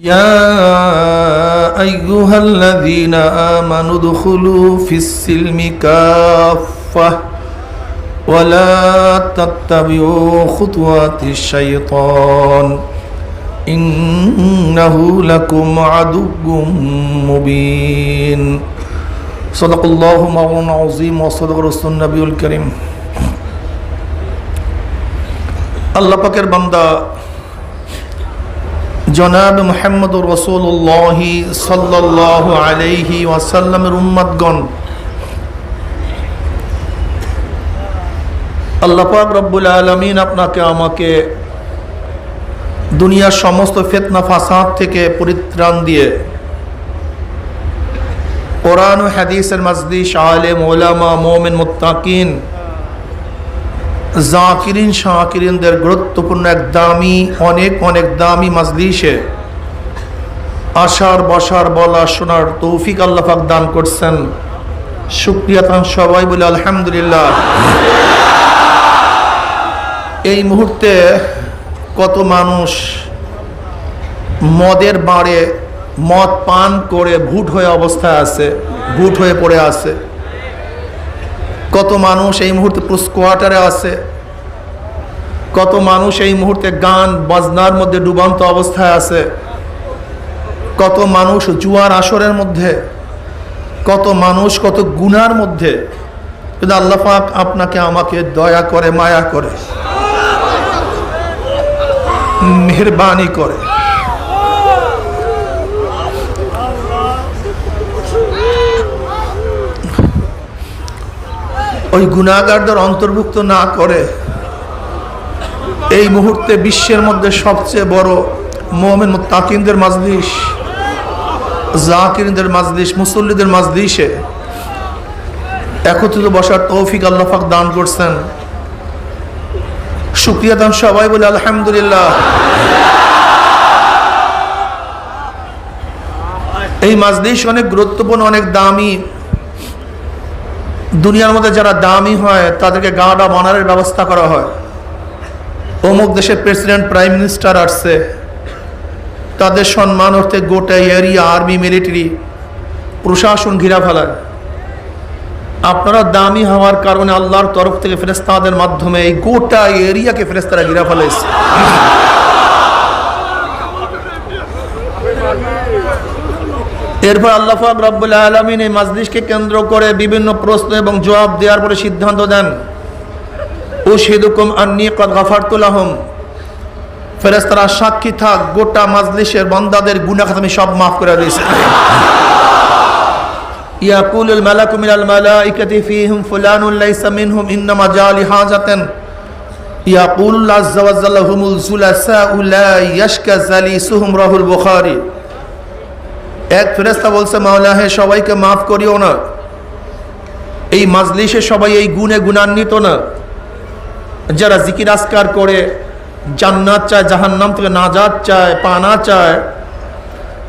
يا أيها الذين آمنوا ادخلوا في السلم كافة ولا تتبعوا خطوات الشيطان إنه لكم عدو مبين صدق الله مولانا العظيم وصدق رسول النبي الكريم আল্লাহ পাকের বান্দা জনাব মোহাম্মদ রসুল্লাহ সাল্লাহ আলাইহি ওয়াসাল্লামের উম্মাদগণ। আল্লাহ পাক রব্বুল আলমিন আপনাকে, আমাকে দুনিয়ার সমস্ত ফেতনা, ফাসাদ থেকে পরিত্রাণ দিয়ে কোরআন ও হাদিসের মজদিস আলেম, ওলামা, মোমেন, মুত্তাকিন জাকিরিন, শাকিরিনদের গুরুত্বপূর্ণ এক দামি, অনেক অনেক দামি মাজলিসে আসার বসার বলা শোনার তৌফিক আল্লাহাক দান করছেন। শুক্রিয়া তান সবাই বলে আলহামদুলিল্লাহ। এই মুহূর্তে কত মানুষ মদের বাড়ে মদ পান করে ভুট হয়ে অবস্থায় আছে ভুট হয়ে পড়ে আছে। কত মানুষ এই মুহূর্তে পুরুষ কোয়ার্টারে আছে? কত মানুষ এই মুহূর্তে গান বাজনার মধ্যে ডুবান্ত অবস্থায় আছে? কত মানুষ জুয়ার আসরের মধ্যে? কত মানুষ কত গুনার মধ্যে? কিন্তু আল্লাহ পাক আপনাকে আমাকে দয়া করে, মায়া করে, মেহরবানি করে। ওই গুণাগারদের অন্তর্ভুক্ত না করে এই মুহূর্তে বিশ্বের মধ্যে সবচেয়ে বড় মোহামেন তাকিনদের মাজলিস জাকিরদের মাজলিস মুসল্লিদের মাজলিসে একত্রিত বসার তৌফিক আল্লাহাক দান করছেন। শুক্রিয়া দান সবাই বলে আলহামদুলিল্লাহ। এই মাজলিস অনেক গুরুত্বপূর্ণ, অনেক দামি। দুনিয়ার মধ্যে যারা দামি হয়, তাদেরকে গাঁডা বানারের ব্যবস্থা করা হয়। অমুক দেশের প্রেসিডেন্ট, প্রাইম মিনিস্টার আসছে। তাদের সম্মান অর্থে গোটা এরিয়া আর্মি, মিলিটারি, প্রশাসন ঘিরা ফেলায়। আপনারা দামি হওয়ার কারণে আল্লাহর তরফ থেকে ফেরেস্তাদের মাধ্যমে এই গোটা এরিয়াকে ফেরেস্তারা ঘিরা ফেলেছে এরপর আল্লাহ ফাক রব্বুল আলমিন এই মাজলিসকে কেন্দ্র করে বিভিন্ন প্রশ্ন এবং জবাব দেওয়ার পরে সিদ্ধান্ত দেন। ও সেদুকুম আন্নি কদ গাফারতুল আহম ফেরেস্তারা সাক্ষী থাক, গোটা মাজলিসের বন্দাদের গুনাখাত আমি সব মাফ করে দিয়েছি। ইয়াকুল মালাকু মিনাল মালাইকাতি ফীহিম ফুলানুন লাইসা মিনহুম ইন্নামা জালি হাজাতান ইয়াকুল আযজা ওয়া জাল্লা হুমুল সুলাসা লা ইয়াশকা জালিসুহুম রাহুল বুখারী। এক ফেরেস্তা বলছে, মাওলা, হে, সবাইকে মাফ করিও না। এই মাজলিসে সবাই এই গুণে গুণান্বিত না। যারা জিকির আসকার করে, জান্নাত চায়, জাহান্নাম থেকে নাজাত চায়, পানা চায়,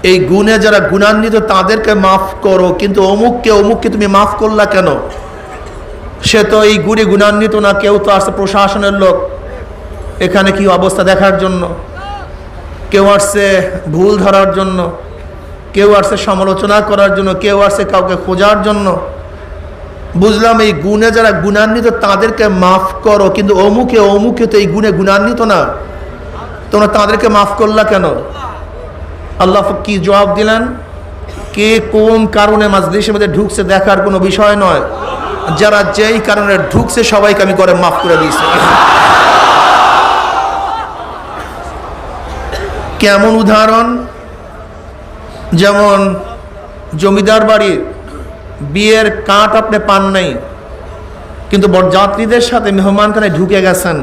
এই গুণে যারা গুণান্বিত, তাদেরকে মাফ করো। কিন্তু অমুককে অমুককে তুমি মাফ করলা কেন? সে তো এই গুণে গুণান্বিত না, কেউ তো আসছে প্রশাসনের লোক। এখানে কি অবস্থা দেখার জন্য? কেউ আসছে ভুল ধরার জন্য। কেউ আসছে সমালোচনা করার জন্য, কেউ আসছে কাউকে খোঁজার জন্য। বুঝলাম এই গুণে যারা গুণান্বিত, তাদেরকে মাফ করো, কিন্তু অমুকে অমুকে তো এই গুণে গুণান্বিত না। তোমরা তাদেরকে মাফ করলা কেন? আল্লাহ কি জবাব দিলেন? কে কোন কারণে মাজলিসের মধ্যে ঢুকছে দেখার কোনো বিষয় নয়। যারা যেই কারণে ঢুকছে, সবাইকে আমি করে মাফ করে দিয়েছি। কেমন উদাহরণ? যেমন জমিদার বাড়ির বিয়ের কাঠ আপনি পান নাই, কিন্তু যাত্রীদের সাথে মেহমানখানে ঢুকে গেছেন।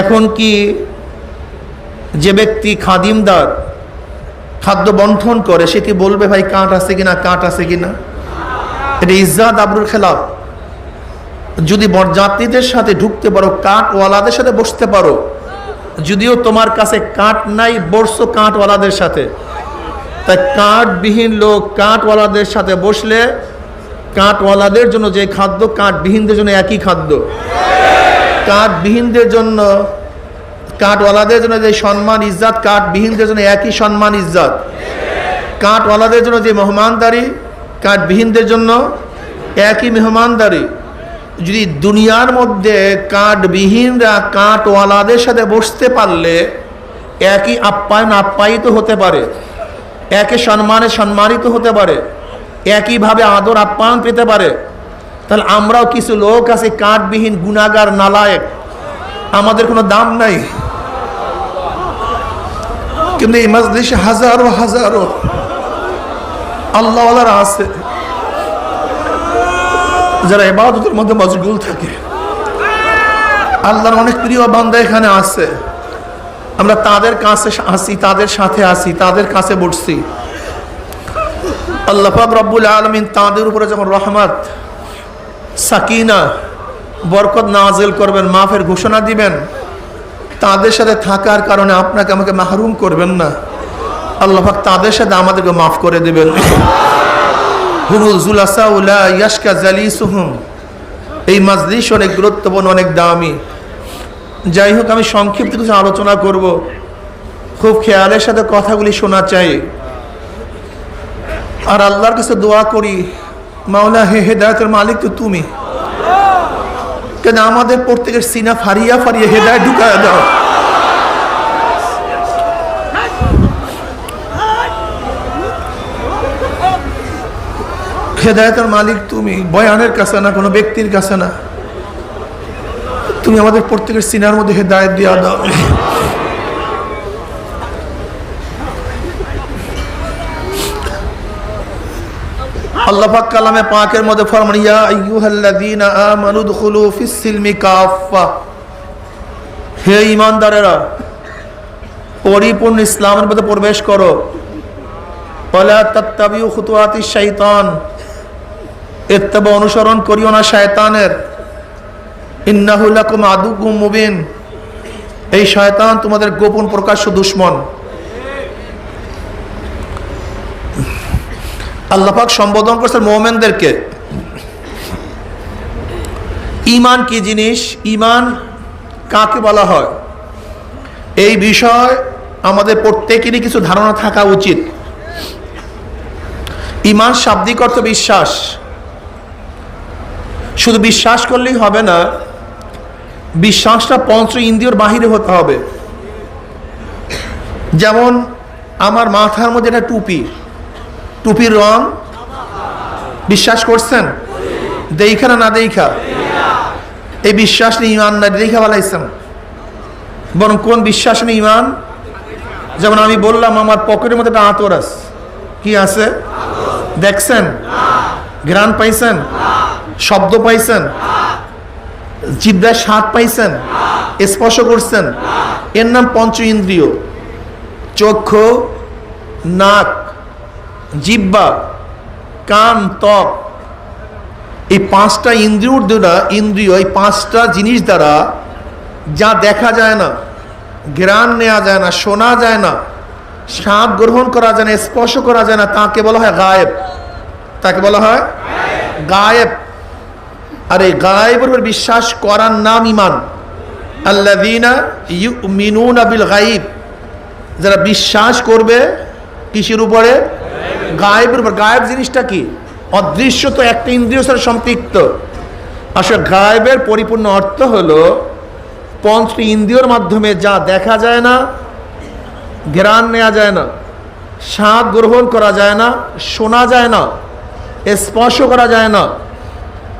এখন কি যে ব্যক্তি খাদিমদার খাদ্য বন্টন করে, সে কি বলবে, ভাই, কাঠ আছে কিনা, কাঠ আছে কিনা? এটা ইজ্জাত আবরুল খেলাফ। যদি বরযাত্রীদের সাথে ঢুকতে পারো, কাঠওয়ালাদের সাথে বসতে পারো, যদিও তোমার কাছে কাঠ নাই বসছো কাঠওয়ালাদের সাথে। তাই কাঠবিহীন লোক, কাঠওয়ালাদের সাথে বসলে কাঠওয়ালাদের জন্য যে খাদ্য, কাঠবিহীনদের জন্য একই খাদ্য। কাঠবিহীনদের জন্য, কাঠওয়ালাদের জন্য যে সম্মান, ইজ্জাত, কাঠবিহীনদের জন্য একই সম্মান, ইজ্জাত। কাঠওয়ালাদের জন্য যে মেহমানদারি, কাঠবিহীনদের জন্য একই মেহমানদারি। যদি দুনিয়ার মধ্যে কাঠবিহীনরা কাঠওয়ালাদের সাথে বসতে পারলে, একই আপ্যায়ন আপ্যায়িত হতে পারে। একই সম্মানে সম্মানিত হতে পারে, একইভাবে আদর আপ্যায়ন পেতে পারে। তাহলে আমরাও কিছু লোক আছে কাঠবিহীন গুণাগার নালায়ক। আমাদের কোনো দাম নাই। কিন্তু এই মজলিসে হাজারো হাজারো আল্লাহওয়ালারা আছে। যারা এবাদতের মধ্যে মজগুল থাকে। আল্লাহর অনেক প্রিয় বান্দা এখানে আছে। আমরা তাদের কাছে আসি, তাদের সাথে আসি, তাদের কাছে বসছি। আল্লাহ পাক রব্বুল আলমিন তাদের উপরে যখন রহমত, সাকিনা, বরকত নাজেল করবেন, মাফের ঘোষণা দিবেন, তাদের সাথে থাকার কারণে আপনাকে আমাকে মাহরুম করবেন না। আল্লাহ পাক তাদের সাথে আমাদেরকে মাফ করে দেবেন। হুমুল জুলাসা উলা ইয়াসকা জালিসুহুম। এই মাজলিস অনেক গুরুত্বপূর্ণ, অনেক দামি। যাই হোক আমি সংক্ষিপ্ত কিছু আলোচনা করব। খুব খেয়ালের সাথে কথাগুলি শোনা চাই। আর আল্লাহর কাছে দোয়া করি, মাওলা হে হেদায়তের মালিক তো তুমি। কেন আমাদের প্রত্যেকের সিনা ফারিয়া ফারিয়া হেদায় ঢুকায় দাও। হেদায়তের মালিক তুমি, বয়ানের কাছে না, কোনো ব্যক্তির কাছে না। তুমি আমাদের প্রত্যেকের সিনার মধ্যে হেদায়ত দিয়া দাও। কালামে পাকের মধ্যে হে ঈমানদারেরা, পরিপূর্ণ ইসলামের মধ্যে প্রবেশ করো। ওয়ালা তাত্তাবিউ খুতুওয়াতি শাইতান। অনুসরণ করিও না শয়তানের। এই শয়তান তোমাদের গোপন প্রকাশ্য দুশ্মন। আল্লাপাক সম্বোধন করছেন মোমেনদেরকে। ইমান কি জিনিস? ইমান কাকে বলা হয়? এই বিষয় আমাদের প্রত্যেকেরই কিছু ধারণা থাকা উচিত। ইমান শাব্দিক অর্থ বিশ্বাস। শুধু বিশ্বাস করলেই হবে না বিশ্বাসটা পঞ্চ ইন্দ্রিয়র বাহিরে হতে হবে। যেমন আমার মাথার মধ্যে একটা টুপি। টুপির রং বিশ্বাস করছেন? দেখা না না দেখা এই বিশ্বাস নিয়ে ইমান না দেখা বলাইছেন বরং কোন বিশ্বাস নিয়ে ইমান যেমন আমি বললাম, আমার পকেটের মধ্যে একটা আতর আছে। কি আছে? দেখছেন? গ্রান পাইছেন? শব্দ পাইছেন? জিব্রায় স্বাদ পাইছেন, স্পর্শ করছেন। এর নাম পঞ্চ ইন্দ্রিয়। চক্ষু নাক, জিব্বা, কান, ত্বক। এই পাঁচটা ইন্দ্রিয়র দ্বারা, ইন্দ্রিয়, এই পাঁচটা জিনিস দ্বারা যা দেখা যায় না গ্রান নেওয়া যায় না, শোনা যায় না, স্বাদ গ্রহণ করা যায় না, স্পর্শ করা যায় না, তাকে বলা হয় গায়েব। তাকে বলা হয় গায়েব। আর এই গায়েবের উপর বিশ্বাস করার নাম ইমান আল্লাদিনা ইউ মিনুন আবিল গাইব যারা বিশ্বাস করবে, কিসের উপরে? গায়েবের উপর। গায়েব জিনিসটা কি? অদৃশ্য তো একটা ইন্দ্রিয় সাথে সম্পৃক্ত। আসলে গায়েবের পরিপূর্ণ অর্থ হলো পঞ্চ ইন্দ্রিয়র মাধ্যমে যা দেখা যায় না ঘ্রাণ নেওয়া যায় না, স্বাদ গ্রহণ করা যায় না, শোনা যায় না, স্পর্শ করা যায় না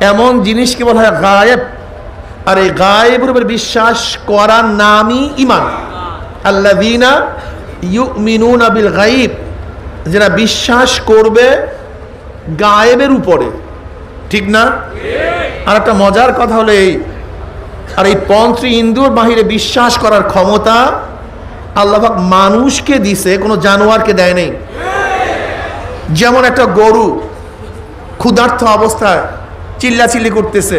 এমন জিনিসকে বলা হয়? গায়েব। আর এই গায়েবের উপর বিশ্বাস করার নামই ইমান আল্লাদিনা ইউ মিনুন আবিল গাইব যারা বিশ্বাস করবে গায়েবের উপরে। ঠিক না? আর একটা মজার কথা হলো এই। আর এই পঞ্চ ইন্দুর বাহিরে বিশ্বাস করার ক্ষমতা আল্লাহাক মানুষকে দিছে কোনো জানোয়ারকে দেয় নেই। যেমন একটা গরু ক্ষুধার্থ অবস্থায় চিল্লাচিল্লি করতেছে।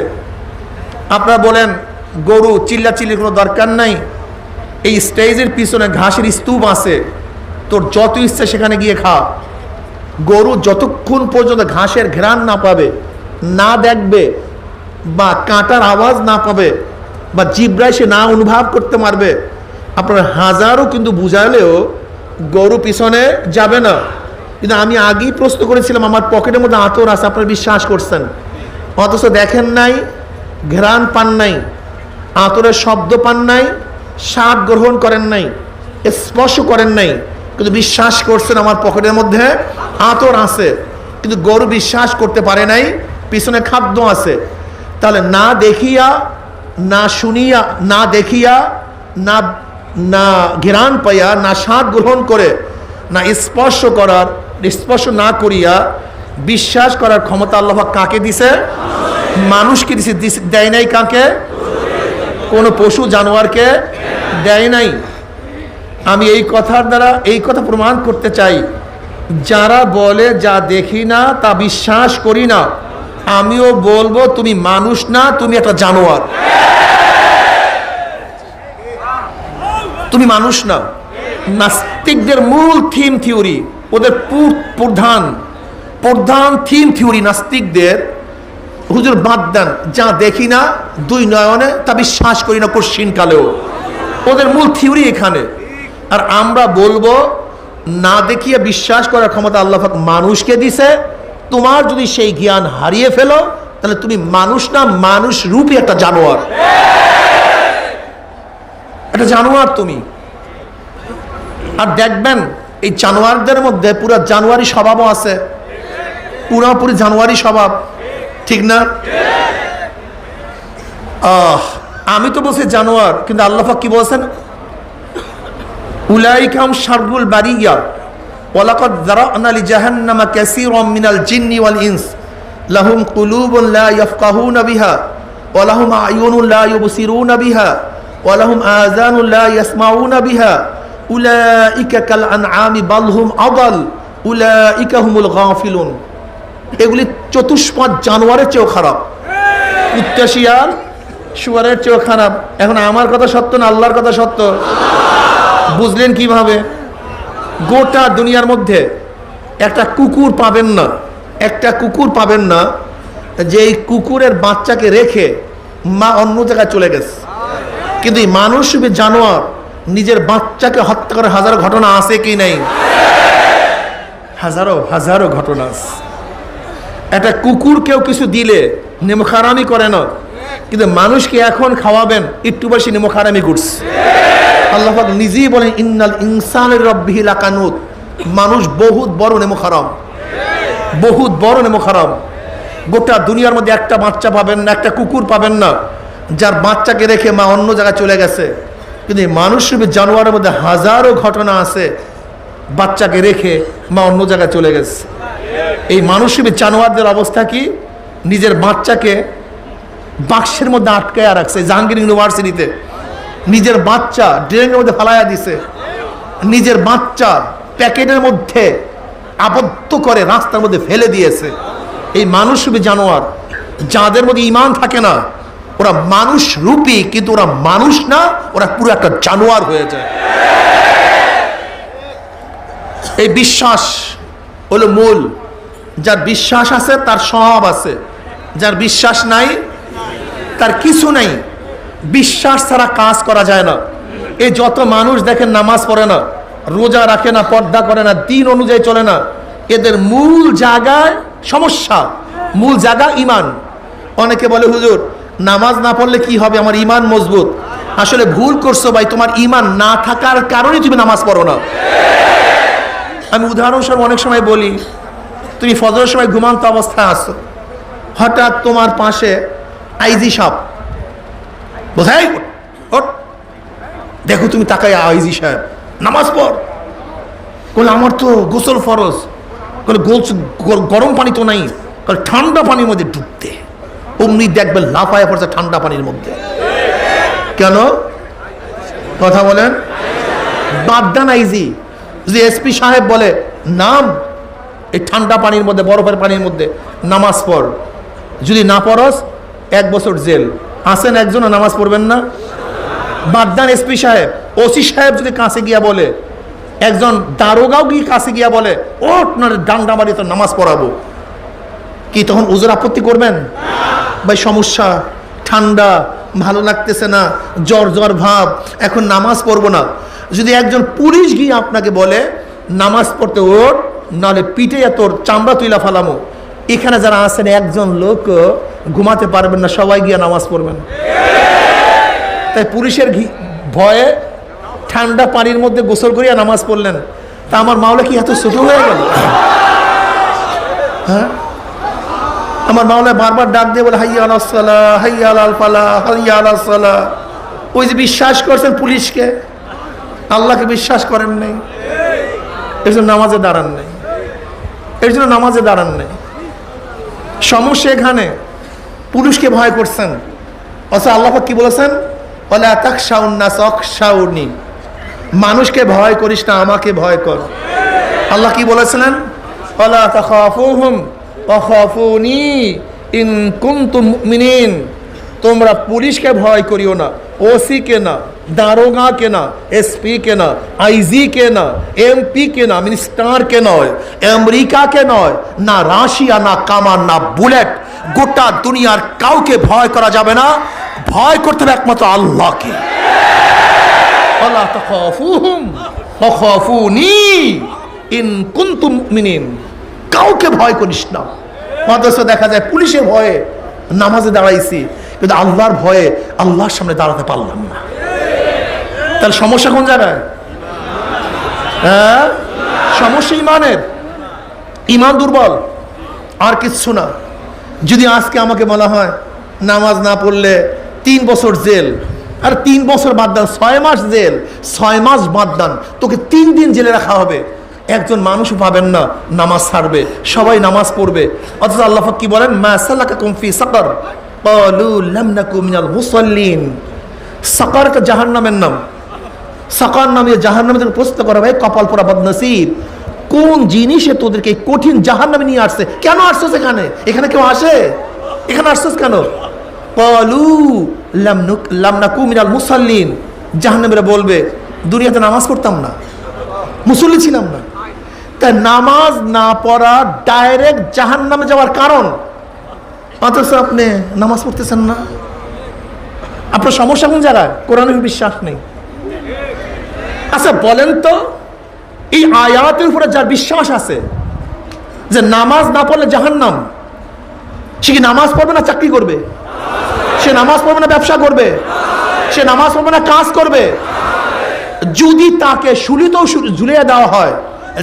আপনারা বলেন, গরু, চিল্লাচিল্লি কোনো দরকার নাই। এই স্টেজের পিছনে ঘাসের স্তূপ আছে। তোর যত ইচ্ছে সেখানে গিয়ে খা। গরু যতক্ষণ পর্যন্ত ঘাসের ঘ্রাণ না পাবে, না দেখবে, বা কাঁটার আওয়াজ না পাবে, বা জিব্রায় সে না অনুভব করতে পারবে, আপনার হাজারও কিন্তু বুঝালেও গরু পিছনে যাবে না। কিন্তু আমি আগেই প্রশ্ন করেছিলাম, আমার পকেটের মধ্যে আতর আছে, আপনারা বিশ্বাস করছেন। অথচ দেখেন নাই, ঘ্রাণ পান নাই, আতরের শব্দ পান নাই, স্বাদ গ্রহণ করেন নাই, স্পর্শ করেন নাই, কিন্তু বিশ্বাস করছেন আমার পকেটের মধ্যে আতর আছে, কিন্তু গরু বিশ্বাস করতে পারে নাই, পিছনে খাদ্য আছে। তাহলে না দেখিয়া, না শুনিয়া, না দেখিয়া, না না ঘেরান পাইয়া, না স্বাদ গ্রহণ করে, না স্পর্শ করার, স্পর্শ না করিয়া বিশ্বাস করার ক্ষমতা আল্লাহ কাকে দিছে? মানুষকে দিছে। দেয় নাই কাকে? কোনো পশু জানোয়ারকে দেয় নাই। আমি এই কথার দ্বারা এই কথা প্রমাণ করতে চাই। যারা বলে, যা দেখি না, তা বিশ্বাস করি না। আমিও বলব, তুমি মানুষ না, তুমি একটা জানোয়ার। তুমি মানুষ না। নাস্তিকদের মূল থিম থিওরি, ওদের প্রধান প্রধান থিম থিওরি নাস্তিকদের, হুজুর বাদ দেন, যা দেখি না, দুই নয়নে তা বিশ্বাস করি না কশিন কালেও। ওদের মূল থিওরি এখানে। আর আমরা বলব, না দেখিয়ে বিশ্বাস করার ক্ষমতা আল্লাহ মানুষকে দিছে। তোমার যদি সেই জ্ঞান হারিয়ে ফেলো, তাহলে তুমি মানুষ না, মানুষ রূপী একটা জানোয়ার। একটা জানোয়ার তুমি। আর দেখবেন, এই জানোয়ারদের মধ্যে পুরো জানুয়ারি স্বভাবও আছে। পুরোপুরি জানুয়ারি স্বভাব, ঠিক না? আহ, আমি তো বলছি জানোয়ার, কিন্তু আল্লাহাক কি বলছেন? উলাইকাম শারগুল বারিয়া, ওয়ালাকাদ যারানা লিজাহান্নামা কাসীরাম মিনাল জিন্নি ওয়াল ইনস, লাহুম কুলুবুন লা ইয়াফকাহুনা বিহা, ওয়া লাহুম আয়ুনুন লা ইউবসিরুনা বিহা, ওয়া লাহুম আযানুন লা ইয়াসমাউনা বিহা, উলাইকা কাল আনআমি বাল হুম আদাল, উলাইকা হুমুল গাফিলুন। এগুলি চতুষ্পাদ জানোয়ারের চেয়েও খারাপ। কুত্তা শিয়াল শুয়ারের চেয়েও খারাপ। এখন আমার কথা সত্য না আল্লাহর কথা সত্য? বুঝলেন কীভাবে? গোটা দুনিয়ার মধ্যে একটা কুকুর পাবেন না। একটা কুকুর পাবেন না যে এই কুকুরের বাচ্চাকে রেখে মা অন্য জায়গায় চলে গেছে। কিন্তু এই মানুষ জানোয়ার, নিজের বাচ্চাকে হত্যা করার হাজারো ঘটনা আছে কি নাই? হাজারো হাজারো ঘটনা আছে। একটা কুকুর কেউ কিছু দিলে নেমখারামি করে না। কিন্তু মানুষকে এখন খাওয়াবেন, একটু বেশি নেমখারামি করছে। আল্লাহ নিজেই বলেন, ইন্নাল ইনসানের রব্বিহি লাকানুত। মানুষ বহুত বড় নেমখারাম। বহুত বড় নেমখারাম। গোটা দুনিয়ার মধ্যে একটা বাচ্চা পাবেন না, একটা কুকুর পাবেন না, যার বাচ্চাকে রেখে মা অন্য জায়গায় চলে গেছে। কিন্তু মানুষ রূপী জানোয়ারের মধ্যে হাজারো ঘটনা আছে, বাচ্চাকে রেখে মা অন্য জায়গায় চলে গেছে। এই মানসিক জানোয়ারদের অবস্থা কি? নিজের বাচ্চাকে বাক্সের মধ্যে আটকায়া রাখছে, জাহাঙ্গীর ইউনিভার্সিটিতে। নিজের বাচ্চা ড্রেনের মধ্যে ফালাইয়া দিছে। নিজের বাচ্চা প্যাকেটের মধ্যে আবদ্ধ করে রাস্তার মধ্যে ফেলে দিয়েছে। এই মানুষরূপী জানোয়ার, যাদের মধ্যে ইমান থাকে না, ওরা মানুষ রূপী, কিন্তু ওরা মানুষ না, ওরা পুরো একটা জানোয়ার হয়ে যায়। এই বিশ্বাস হলো মূল। যার বিশ্বাস আছে, তার স্বভাব আছে। যার বিশ্বাস নাই, তার কিছু নাই। বিশ্বাস ছাড়া কাজ করা যায় না। এই যত মানুষ দেখেন নামাজ পড়ে না, রোজা রাখে না, পর্দা করে না, দিন অনুযায়ী চলে না, এদের মূল জায়গায় সমস্যা। মূল জায়গা ইমান। অনেকে বলে, হুজুর, নামাজ না পড়লে কি হবে? আমার ইমান মজবুত। আসলে ভুল করছ ভাই, তোমার ইমান না থাকার কারণে তুমি নামাজ পড়ো না। আমি উদাহরণস্বরূপ অনেক সময় বলি, তুমি ফজরের সময় ঘুমান্ত অবস্থায় আসো হঠাৎ তোমার পাশে আইজি সাপ বোঝাই দেখো তুমি তাকাই আইজি সাহেব। নামাজ পড়। বলে আমার তো গোসল ফরজ। গোল গরম পানি তো নাই। বলে ঠান্ডা পানির মধ্যে ডুবতে। অমনি দেখবে লাফায় পড়ছে ঠান্ডা পানির মধ্যে। কেন? কথা বলেন। বাদদান আইজি। যদি এসপি সাহেব বলে, নাম এই ঠান্ডা পানির মধ্যে, বরফের পানির মধ্যে, নামাজ পড়। যদি না পড়স, এক বছর জেল। আসেন একজন নামাজ পড়বেন না। বাদদান এসপি সাহেব, ওসি সাহেব যদি কাছে গিয়া বলে, একজন দারোগাও গিয়ে কাছে গিয়া বলে ও আপনার ডান্ডা বাড়ি তো নামাজ পড়াবো। কি তখন উজুর আপত্তি করবেন? ভাই, সমস্যা। ঠান্ডা, ভালো লাগতেছে না। জ্বর জ্বর ভাব। এখন নামাজ পড়ব না। যদি একজন পুলিশ গিয়ে আপনাকে বলে, নামাজ পড়তে ওর নাহলে পিঠে তোর চামড়া তুইলা ফালামো। এখানে যারা আছেন, একজন লোক ঘুমাতে পারবেন না, সবাই গিয়ে নামাজ পড়বেন। তাই পুলিশের ভয়ে ঠান্ডা পানির মধ্যে গোসল করিয়া নামাজ পড়লেন। তা আমার মাওলা কি এত ছোট হয়ে গেল? হ্যাঁ? আমার মাওলা বারবার ডাক দিয়ে বলে হাইয়া আল সালা হাইয়া আল ফালা হাইয়া আল ওই যে বিশ্বাস করছেন পুলিশকে। আল্লাহকে বিশ্বাস করেন নাই। এর জন্য নামাজে দাঁড়ান নাই। এর জন্য নামাজে দাঁড়ান নাই। সমস্যা এখানে। পুরুষকে ভয় করছেন। অথচ আল্লাহ কি বলেছেন? ওলা অকশাউনি মানুষকে ভয় করিস না, আমাকে ভয় কর। আল্লাহ কি বলেছিলেন? তোমরা পুলিশকে ভয় করিও না। ওসি কে না দারোগা কে না এসপি কে না আইজি কে না এমপি কে না মিনিস্টার কে নয় আমেরিকা কে নয় না রাশিয়া না কামান না বুলেট গোটা দুনিয়ার কাউকে ভয় করা যাবে না ভয় করতে হবে একমাত্র আল্লাহকে আল্লাহ ইন কাউকে ভয় করিস না অথচ দেখা যায় পুলিশে ভয়ে নামাজে দাঁড়াইছি কিন্তু আল্লাহর ভয়ে আল্লাহর সামনে দাঁড়াতে পারলাম না। তাহলে সমস্যা কোন জায়গায়? হ্যাঁ? সমস্যা ইমানের। ইমান দুর্বল। আর কিচ্ছু না। যদি আজকে আমাকে বলা হয়, নামাজ না পড়লে তিন বছর জেল, আর তিন বছর বাদ ছয় মাস জেল, ছয় মাস বাদ তোকে তিন দিন জেলে রাখা হবে। একজন মানুষও পাবেন না, নামাজ ছাড়বে, সবাই নামাজ পড়বে। অথচ আল্লাহ কি বলেন? মা সাল্লাকা কুমফি সাকর। মিনাল মুসাল্লিন নাম। নামে জিনিসে তোদেরকে কঠিন নিয়ে আসছে? কেন এখানে? এখানে কেউ আসে? এখানে কেন? মিনাল বলবে, দুনিয়াতে নামাজ পড়তাম না, মুসল্লি ছিলাম না। তাই নামাজ না পড়া ডাইরেক্ট জাহান্নামে যাওয়ার কারণ অথচ আপনি নামাজ পড়তেছেন না? আপনার সমস্যা কোন জায়গায়? কোরআনের বিশ্বাস নেই। আচ্ছা বলেন তো, এই আয়াতের উপরে যার বিশ্বাস আছে, যে নামাজ না পড়লে জাহান্নাম, সে কি নামাজ পড়বে না চাকরি করবে? সে নামাজ পড়বে না ব্যবসা করবে? সে নামাজ পড়বে না কাজ করবে? যদি তাকে শুলিতেও ঝুলিয়ে দেওয়া হয়,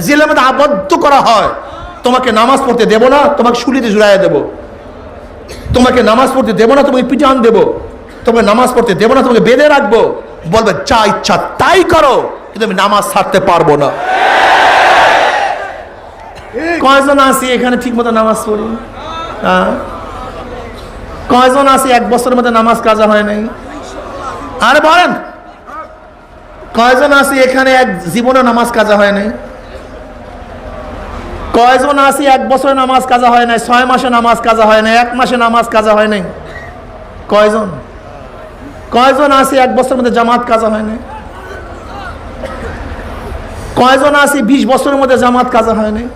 জেলের মধ্যে আবদ্ধ করা হয়, তোমাকে নামাজ পড়তে দেবো না, তোমাকে শুলিতে ঝুলাইয়া দেবো। তোমাকে নামাজ পড়তে দেবো না তোমাকে পিটান দেবো। তোমাকে নামাজ পড়তে দেবো না তোমাকে বেঁধে রাখব। বলবে যা ইচ্ছা তাই করো কিন্তু আমি নামাজ ছাড়তে পারব না। কয়জন আছি এখানে ঠিক মতো নামাজ পড়ি? হ্যাঁ? কয়জন আছি এক বছরের মধ্যে নামাজ কাজা হয় নাই? আরে বলেন কয়জন আছি এখানে এক জীবনে নামাজ কাজা হয় নাই? কয়জন আছি? এক বছরে নামাজ কাজা হয় নাই, ছয় মাসে নামাজ কাজা হয় নাই, এক মাসে নামাজ কাজা হয় নাই? কয়জন? কয়জন আছি এক বছরের মধ্যে জামাত কাজা হয় নাই? কয়জন আছি বিশ বছরের মধ্যে জামাত কাজা হয় নাই?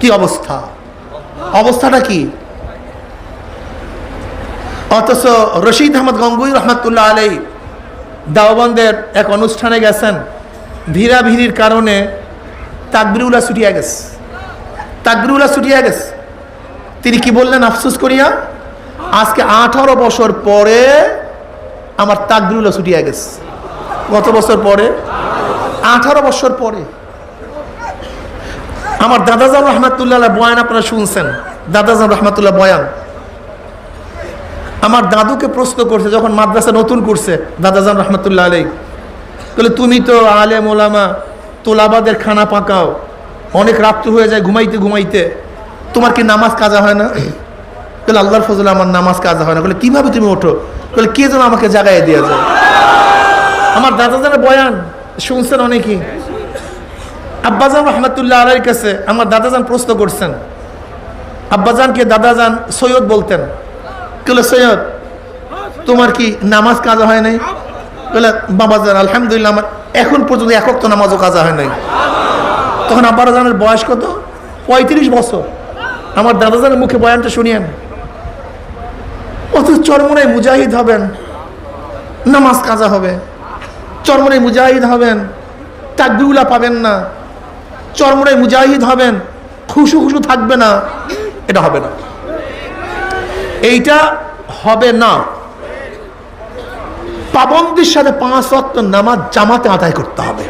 কি অবস্থা? অবস্থাটা কি? অথচ রশিদ আহমদ গঙ্গুই রহমতুল্লাহ আলাই দাওবন্দের এক অনুষ্ঠানে গেছেন ভিড়া ভিড়ির কারণে তাকবিরুল্লাহ ছুটিয়া গেছে। তাকবিরুল্লাহ ছুটিয়া গেছে। তিনি কি বললেন, আফসোস করিয়া, আজকে আঠারো বছর পরে আমার তাকবিরুল্লাহ ছুটিয়া গেছে। কত বছর পরে? আঠারো বছর পরে। আমার দাদাজান রহমাতুল্লাহ বয়ান আপনারা শুনছেন। দাদাজান রহমাতুল্লাহ বয়ান। আমার দাদুকে প্রশ্ন করছে, যখন মাদ্রাসা নতুন করছে, দাদাজান রহমতুল্লাহ আলাই বলে, তুমি তো আলে মোলামা তোলাবাদের খানা পাকাও অনেক রাত্র হয়ে যায় ঘুমাইতে ঘুমাইতে। তোমার কি নামাজ কাজা হয় না? বলে, আল্লাহর ফজলে আমার নামাজ কাজা হয় না। বলে, কীভাবে তুমি ওঠো? বলে, কে যেন আমাকে জাগায় দেওয়া যায়। আমার দাদাজানের বয়ান, শুনছেন অনেকেই। আব্বাজান রহমতুল্লাহ আলাইর কাছে আমার দাদা দাদাজান প্রশ্ন করছেন। আব্বাজানকে দাদাজান সৈয়দ বলতেন। বলে, সৈয়দ, তোমার কি নামাজ কাজা হয় নাই? বলে বাবাজান আলহামদুলিল্লাহ, আমার এখন পর্যন্ত একক তো নামাজও কাজা হয় নাই। তখন আব্বাজানের বয়স কত? পঁয়ত্রিশ বছর। আমার দাদাজানের মুখে বয়ানটা শুনিয়েন। অত চরমনায় মুজাহিদ হবেন, নামাজ কাজা হবে। চরমরে মুজাহিদ হবেন তাকবিউলা পাবেন না। চরমরে মুজাহিদ হবেন, খুশু খুশু থাকবে না। এটা হবে না। এইটা হবে না। পাবন্দির সাথে পাঁচ ওয়াক্ত নামাজ জামাতে আদায় করতে হবে।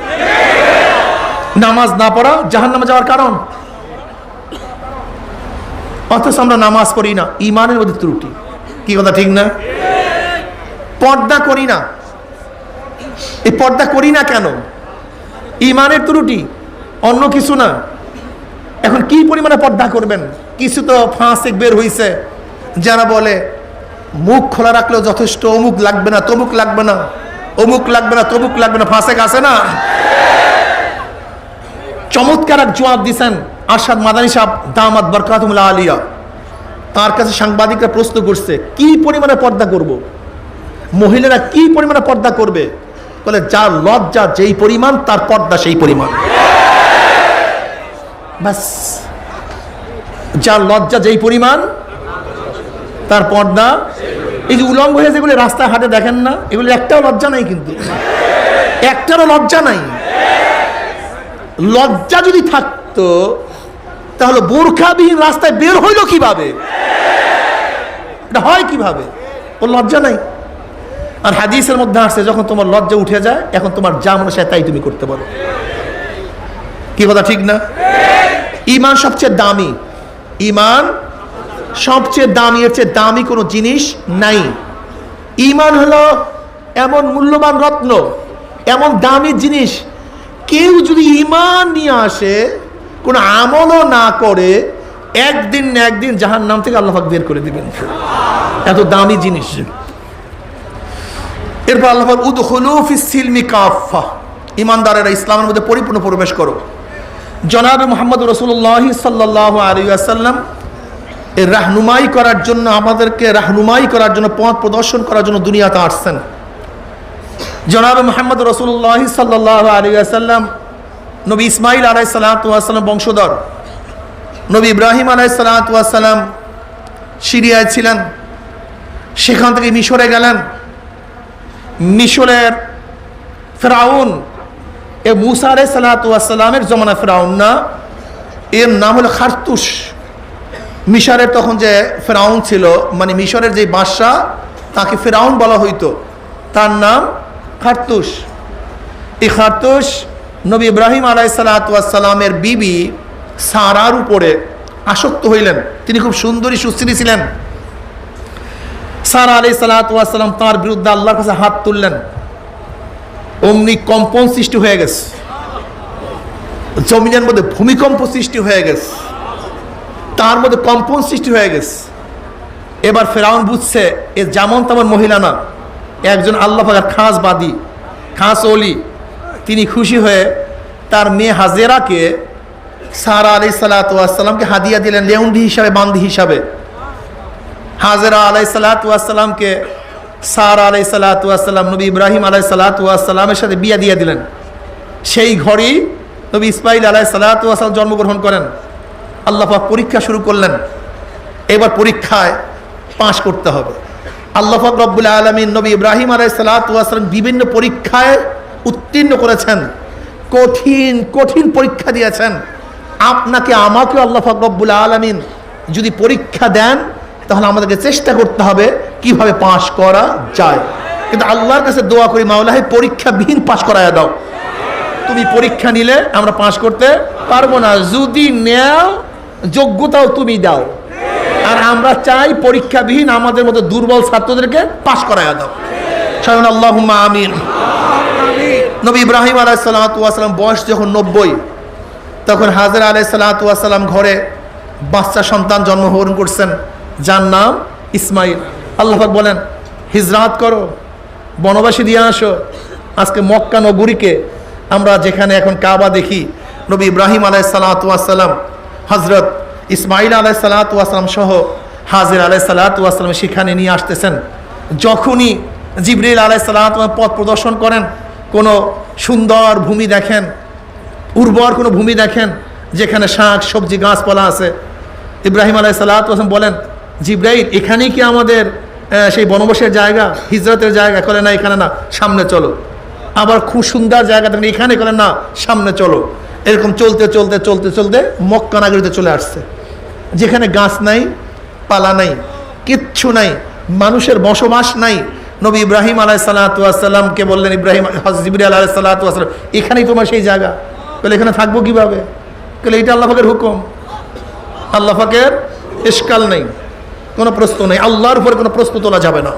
নামাজ না পড়া জাহান নামে যাওয়ার কারণ? অথচ আমরা নামাজ পড়ি না, ইমানের মধ্যে ত্রুটি। কি কথা ঠিক না? পর্দা করি না। এই পর্দা করি না কেন? ইমানের ত্রুটি, অন্য কিছু না। এখন কি পরিমাণে পর্দা করবেন? কিছু তো ফাঁসেক বের হইছে। যারা বলে, মুখ খোলা রাখলেও যথেষ্ট, অমুক লাগবে না, তমুক লাগবে না, অমুক লাগবে না, তমুক লাগবে না, ফাঁসেক আছে না? চমৎকার এক জবাব দিছেন আরশাদ মাদানী সাহেব, দামাত বরকাতুল্লাহ আলিয়া। তার কাছে সাংবাদিকরা প্রশ্ন করছে, কি পরিমাণে পর্দা করব। মহিলারা কি পরিমাণে পর্দা করবে? বলে, যার লজ্জা যেই পরিমাণ, তার পর্দা সেই পরিমাণ। ব্যাস। যার লজ্জা যেই পরিমাণ, তার পর্দা। এই যে উলঙ্গ হয়ে যেগুলো রাস্তায় হাটে দেখেন না এগুলি একটাও লজ্জা নাই কিন্তু। একটারও লজ্জা নাই। লজ্জা যদি থাকতো, তাহলে বোরখাবিহীন রাস্তায় বের হইল কীভাবে? এটা হয় কীভাবে? ওর লজ্জা নাই। আর হাদিসের মধ্যে আসছে, যখন তোমার লজ্জা উঠে যায়, এখন তোমার যা মনে চায় তাই তুমি করতে পারো। কি কথা ঠিক না? ইমান সবচেয়ে দামি। ইমান সবচেয়ে দামি, এর চেয়ে দামি কোনো জিনিস নাই। ইমান হলো এমন মূল্যবান রত্ন, এমন দামি জিনিস কেউ যদি ইমান নিয়ে আসে, কোনো আমলও না করে, একদিন একদিন জাহান নাম থেকে আল্লাহাক বের করে দিবেন। এত দামি জিনিস। এরপর আল্লাহ পাক উদখুলু ফিস সিলমি কাফা ইমানদারেরা ইসলামের মধ্যে পরিপূর্ণ প্রবেশ করো। জনাব মোহাম্মদ রসুল্লাহ সাল্লাহ আলী আসাল্লাম এর রাহনুমাই করার জন্য, আমাদেরকে রাহনুমাই করার জন্য, পথ প্রদর্শন করার জন্য দুনিয়াতে আসছেন। জনাব মোহাম্মদ রসুল্লাহ সাল্লাহ আলী আসাল্লাম নবী ইসমাইল আলাই সালাতাম বংশধর। নবী ইব্রাহিম আলাই সালাতাম সিরিয়ায় ছিলেন, সেখান থেকে মিশরে গেলেন। মিশরের ফেরাউন, এ মুসা আলাই সালাতামের জমানা ফেরাউন না, এর নাম হলো খারতুস মিশরের তখন যে ফেরাউন ছিল মানে মিশরের যে বাদশাহ, তাকে ফেরাউন বলা হইতো। তার নাম খারতুস এই খারতুস নবী ইব্রাহিম আলাই সালাতামের বিবি সারার উপরে আসক্ত হইলেন। তিনি খুব সুন্দরী, সুস্থিরী ছিলেন। সারা আলাই সালাতাম তাঁর বিরুদ্ধে আল্লাহর কাছে হাত তুললেন। অমনি কম্পন সৃষ্টি হয়ে গেছে। জমিনের মধ্যে ভূমিকম্প সৃষ্টি হয়ে গেছে। তার মধ্যে কম্পন সৃষ্টি হয়ে গেছে। এবার ফেরাউন বুঝছে, এ যেমন তেমন মহিলা না। একজন আল্লাহ পাকার খাস বাদী, খাস অলি তিনি খুশি হয়ে তার মেয়ে হাজেরাকে সারা আলি সালাতামকে হাদিয়া দিলেন, লেউন্ডি হিসাবে, বান্দি হিসাবে। হাজেরা আলাই সালাতামকে সারা আলাই সালাতাম নবী ইব্রাহিম আলাই সালাতামের সাথে বিয়া দিয়ে দিলেন। সেই ঘরেই নবী ইসমাইল আলাই সালাতাম জন্মগ্রহণ করেন। আল্লাহ পাক পরীক্ষা শুরু করলেন। এবার পরীক্ষায় পাশ করতে হবে। আল্লাহ রব্বুল আলমিন নবী ইব্রাহিম আলাই সালাতাম বিভিন্ন পরীক্ষায় উত্তীর্ণ করেছেন। কঠিন কঠিন পরীক্ষা দিয়েছেন। আপনাকে, আমাকে আল্লাহ রব্বুল আলমিন যদি পরীক্ষা দেন, তাহলে আমাদেরকে চেষ্টা করতে হবে কীভাবে পাশ করা যায়। কিন্তু আল্লাহর কাছে দোয়া করি মাওলাহ পরীক্ষাবিহীন পাশ করায় দাও। তুমি পরীক্ষা নিলে, আমরা পাশ করতে পারব না। যদি নেও, যোগ্যতাও তুমি দাও। আর আমরা চাই পরীক্ষাবিহীন আমাদের মতো দুর্বল ছাত্রদেরকে পাশ করাইয়া দাও। সাধারণ আল্লাহ আমিন। নবী ইব্রাহিম আলাহ সাল্লাম বয়স যখন নব্বই, তখন হাজার আলাই ঘরে বাচ্চা সন্তান জন্মগ্রহণ করছেন, যার নাম ইসমাইল। আল্লাহাক বলেন, হিজরাত করো, বনবাসী দিয়ে আসো। আজকে মক্কা নগরীকে আমরা যেখানে এখন কাবা দেখি। নবী ইব্রাহিম আলাই সালাতাম হজরত ইসমাইল আলাই সালাতাম সহ হাজির আলাই সালাতাম সেখানে নিয়ে আসতেছেন। যখনই জিবরিল আলাই সালাতাম পথ প্রদর্শন করেন, কোনো সুন্দর ভূমি দেখেন, উর্বর কোনো ভূমি দেখেন, যেখানে শাক, সবজি, গাছপালা আছে, ইব্রাহিম আলাই সালাতাম বলেন, জিব্রাইল, এখানেই কি আমাদের সেই বনবাসের জায়গা, হিজরতের জায়গা? করে না, এখানে না, সামনে চলো। আবার খুব সুন্দর জায়গা দেখেন, এখানে কলে, না, সামনে চলো। এরকম চলতে চলতে চলতে চলতে মক্কা নাগরিতে চলে আসছে। যেখানে গাছ নাই, পালা নাই, কিচ্ছু নাই, মানুষের বসবাস নাই। নবী ইব্রাহিম আলাহ সাল্লাতামকে বললেন, ইব্রাহিম হজিবরি আলাহ সাল্লাতাম এখানেই তোমার সেই জায়গা। বলে, এখানে থাকব কীভাবে? বলে এটা আল্লাহ পাকের হুকুম। আল্লাহ পাকের ইস্কাল নেই, কোনো প্রশ্ন নেই। আল্লাহর উপরে কোনো প্রশ্ন তোলা যাবে না।